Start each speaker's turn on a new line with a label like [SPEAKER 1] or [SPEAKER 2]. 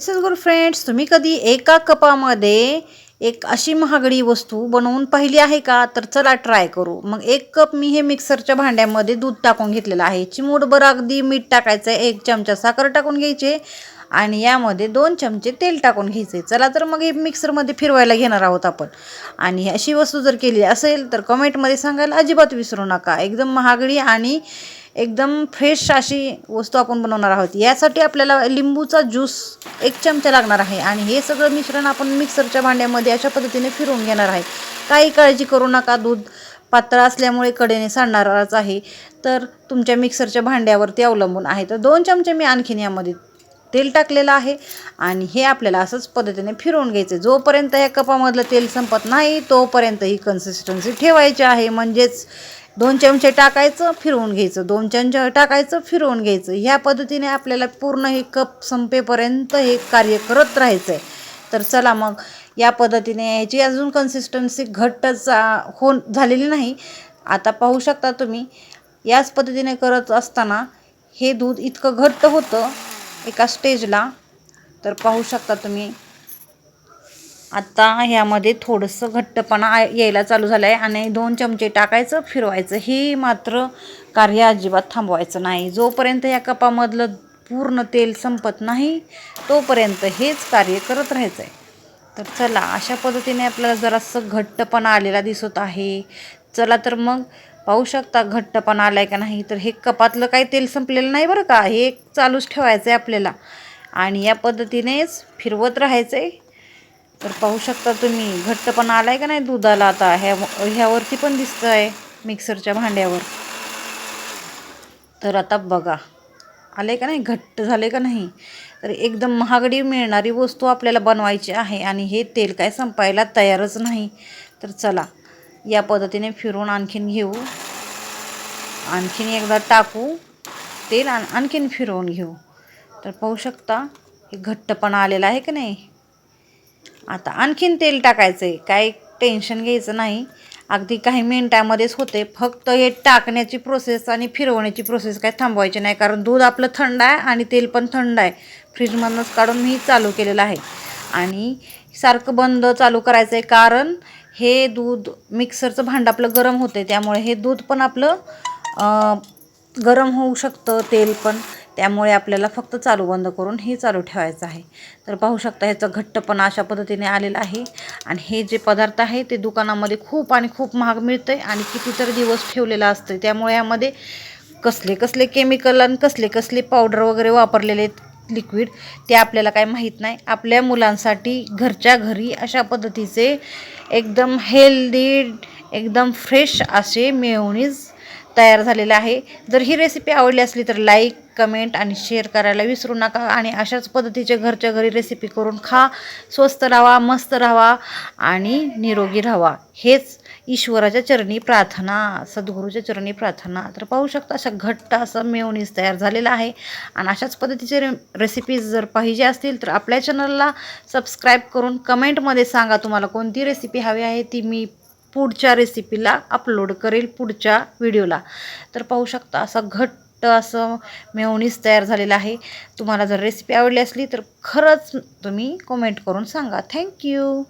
[SPEAKER 1] Good friends तुम्ही कधी एका कपामध्ये एक अशी महागडी वस्तू बनवून पाहिली आहे का? तर चला ट्राय करू. मग एक कप मी हे मिक्सरच्या भांड्यामध्ये दूध टाकून घेतलेलं आहे. चिमूटभर अगदी मीठ टाकायचं आहे एक चमचा साखर टाकून घ्यायचे आणि यामध्ये दोन चमचे तेल टाकून घ्यायचे. चला तर मग हे मिक्सरमध्ये फिरवायला घेणार आहोत आपण. आणि अशी वस्तू जर केली असेल तर कमेंटमध्ये सांगायला अजिबात विसरू नका. एकदम महागडी आणि एकदम फ्रेश अशी वस्तू आपण बनवणार आहोत. यासाठी आपल्याला लिंबूचा ज्यूस एक चमचा लागणार आहे. आणि हे सगळं मिश्रण आपण मिक्सरच्या भांड्यामध्ये अशा पद्धतीने फिरवून घेणार आहे. काही काळजी करू नका. दूध पातळ असल्यामुळे कडेने सांडणारच आहे. तर तुमच्या मिक्सरच्या भांड्यावरती अवलंबून आहे. तर दोन चमचे मी आणखीन यामध्ये तेल टाकलेलं आहे. आणि हे आपल्याला असंच पद्धतीने फिरवून घ्यायचं जोपर्यंत या कपामधलं तेल संपत नाही तोपर्यंत ही कन्सिस्टन्सी ठेवायची आहे. म्हणजेच दोन चमचे टाकायचं फिरवून घ्यायचं. दोन चमचे टाकायचं फिरवून घ्यायचं. ह्या पद्धतीने आपल्याला पूर्ण हे कप संपेपर्यंत हे कार्य करत राहायचं आहे तर चला मग या पद्धतीने याची अजून कन्सिस्टन्सी घट्टच हो झालेली नाही. आता पाहू शकता तुम्ही याच पद्धतीने करत असताना हे दूध इतकं घट्ट होतं एका स्टेजला तर पाहू शकता तुम्ही आता ह्यामध्ये थोडंसं घट्टपणा यायला चालू झालं आहे आणि दोन चमचे टाकायचं फिरवायचं. हे मात्र कार्य अजिबात थांबवायचं नाही. जोपर्यंत या कपामधलं पूर्ण तेल संपत नाही तोपर्यंत हेच कार्य करत राहायचं आहे तर चला अशा पद्धतीने आपल्याला जरासं घट्टपणा आलेला दिसत आहे. चला तर मग पाहू शकता घट्टपणा आला आहे का नाही. तर हे कपातलं काही तेल संपलेलं नाही बरं का. हे चालूच ठेवायचं आहे आपल्याला. आणि या पद्धतीनेच फिरवत राहायचं आहे तर पाहू शकता तुम्ही घट्टपणा आला आहे का नाही दुधाला आता? ह्या ह्यावरती पण दिसतं आहे मिक्सरच्या भांड्यावर. तर आता बघा आले का नाही? घट्ट झाले का नाही? तर एकदम महागडी मिळणारी वस्तू आपल्याला बनवायची आहे आणि हे तेल काय संपायला तयारच नाही. तर चला या पद्धतीने फिरून आणखीन घेऊ. आणखीन एकदा टाकू तेल आणखीन फिरवून घेऊ. तर पाहू शकता हे घट्टपणा आलेला आहे का नाही? आता आणखीन तेल टाकायचं आहे काही टेन्शन घ्यायचं नाही. अगदी काही मिनटामध्येच होते फक्त हे टाकण्याची प्रोसेस आणि फिरवण्याची प्रोसेस काय थांबवायची नाही. कारण दूध आपलं थंड आहे आणि तेल पण थंड आहे. फ्रीजमधूनच काढून मी चालू केलेलं आहे. आणि सारखं बंद चालू करायचं आहे कारण हे दूध मिक्सरचं भांडं आपलं गरम होते त्यामुळे हे दूध पण आपलं गरम होऊ शकतं तेल पण. त्यामुळे आपल्याला फक्त चालू बंद करून हे चालू ठेवायचं आहे. तर पाहू शकता ह्याचं घट्टपणा अशा पद्धतीने आलेलं आहे. आणि हे जे पदार्थ आहे ते दुकानामध्ये खूप आणि खूप महाग मिळतं आहे आणि कितीतरी दिवस ठेवलेलं असतं त्यामुळे यामध्ये कसले कसले केमिकल आणि कसले कसले पावडर वगैरे वापरलेले आहेत लिक्विड ते आपल्याला काय माहीत नाही. आपल्या मुलांसाठी घरच्या घरी अशा पद्धतीचे एकदम हेल्दी एकदम फ्रेश असे मेयोनीज तयार झालेलं आहे. जर ही रेसिपी आवडली असली तर लाईक कमेंट आणि शेअर करायला विसरू नका आणि अशाच पद्धतीचे घरच्या घरी रेसिपी करून खा स्वस्त राहा मस्त राहा आणि निरोगी राहा. हेच ईश्वराच्या चरणी प्रार्थना सद्गुरूच्या चरणी प्रार्थना. तर पाहू शकता अशा घट्ट असं मेवणीज तयार झालेलं आहे. आणि अशाच पद्धतीचे रे रेसिपीज जर पाहिजे असतील तर आपल्या चॅनलला सबस्क्राईब करून कमेंटमध्ये सांगा तुम्हाला कोणती रेसिपी हवी आहे ती मी पुढच्या रेसिपीला अपलोड करेल पुढच्या व्हिडिओला तर पाहू शकता असा घट्ट असं मेवणीस तयार झालेलं आहे. तुम्हाला जर रेसिपी आवडली असली तर खरंच तुम्ही कमेंट करून सांगा. थँक्यू